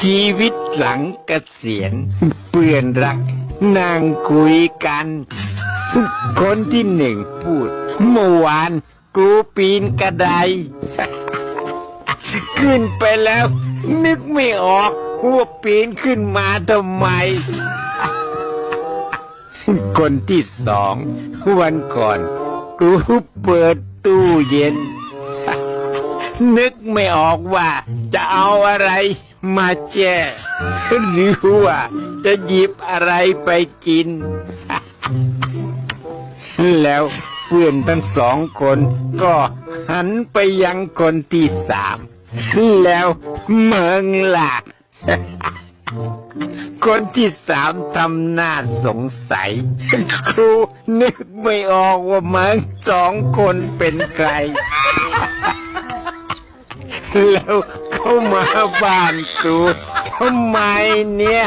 ชีวิตหลังเกษียณเพื่อนรักนั่งคุยกัน คนที่หนึ่งพูด เมื่อวานกูปีนกระได ขึ้นไปแล้ว นึกไม่ออกว่าปีนขึ้นมาทำไม คนที่สอง วันก่อน กูเปิดตู้เย็น นึกไม่ออกว่า จะเอาอะไรมาแช่หรือว่าจะหยิบอะไรไปกิน แล้วเพื่อนทั้งสองคนก็หันไปยังคนที่สาม แล้วเมืองล่ะ คนที่สามทำหน้าสงสัย ครูนึกไม่ออกว่ามึงสองคนเป็นใคร แล้วเข้ามาบ้านกูทำไมเนี่ย